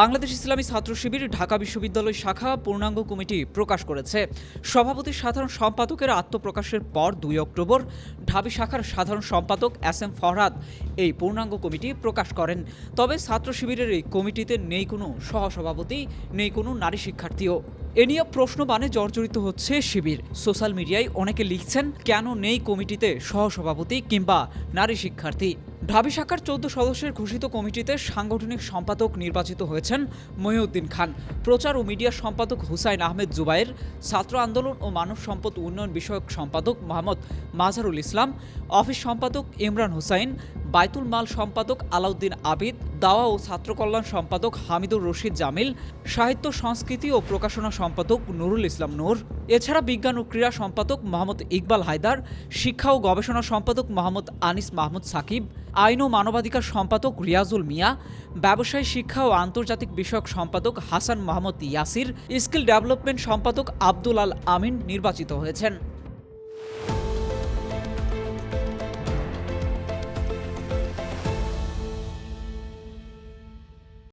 বাংলাদেশ ইসলামী ছাত্র শিবির, ঢাকা বিশ্ববিদ্যালয় শাখা পূর্ণাঙ্গ কমিটি প্রকাশ করেছে। সভাপতি সাধারণ সম্পাদকের আত্মপ্রকাশের পর দুই অক্টোবর ঢাবি শাখার সাধারণ সম্পাদক এস এম ফরহাদ এই পূর্ণাঙ্গ কমিটি প্রকাশ করেন। তবে ছাত্র শিবিরের এই কমিটিতে নেই কোনো সহসভাপতি, নেই কোনো নারী শিক্ষার্থীও। এ নিয়ে প্রশ্ন বানে জর্জরিত হচ্ছে শিবির। সোশ্যাল মিডিয়ায় অনেকে লিখছেন, কেন নেই কমিটিতে সহসভাপতি কিংবা নারী শিক্ষার্থী? ঢাবি শাখার চৌদ্দ সদস্যের ঘোষিত কমিটিতে সাংগঠনিক সম্পাদক নির্বাচিত হয়েছেন মহিউদ্দিন খান। প্রচার ও মিডিয়া সম্পাদক হুসাইন আহমেদ জুবাইর, ছাত্র আন্দোলন ও মানব সম্পদ উন্নয়ন বিষয়ক সম্পাদক মোহাম্মদ মাজারুল ইসলাম, অফিস সম্পাদক ইমরান হুসাইন বাইতুল মাল সম্পাদক আলাউদ্দিন আবিদ, দাওয়া ও ছাত্র কল্যাণ সম্পাদক হামিদুর রশিদ জামিল, সাহিত্য, সংস্কৃতি ও প্রকাশনা সম্পাদক নুরুল ইসলাম নূর। এছাড়া বিজ্ঞান ও ক্রীড়া সম্পাদক মোহাম্মদ ইকবাল হায়দার, শিক্ষা ও গবেষণা সম্পাদক মোহাম্মদ আনিস মাহমুদ সাকিব, আইন ও মানবাধিকার সম্পাদক রিয়াজুল মিয়া, ব্যবসায় শিক্ষা ও আন্তর্জাতিক বিষয়ক সম্পাদক হাসান মাহমুদ ইয়াসির, স্কিল ডেভেলপমেন্ট সম্পাদক আব্দুল আল আমিন নির্বাচিত হয়েছেন।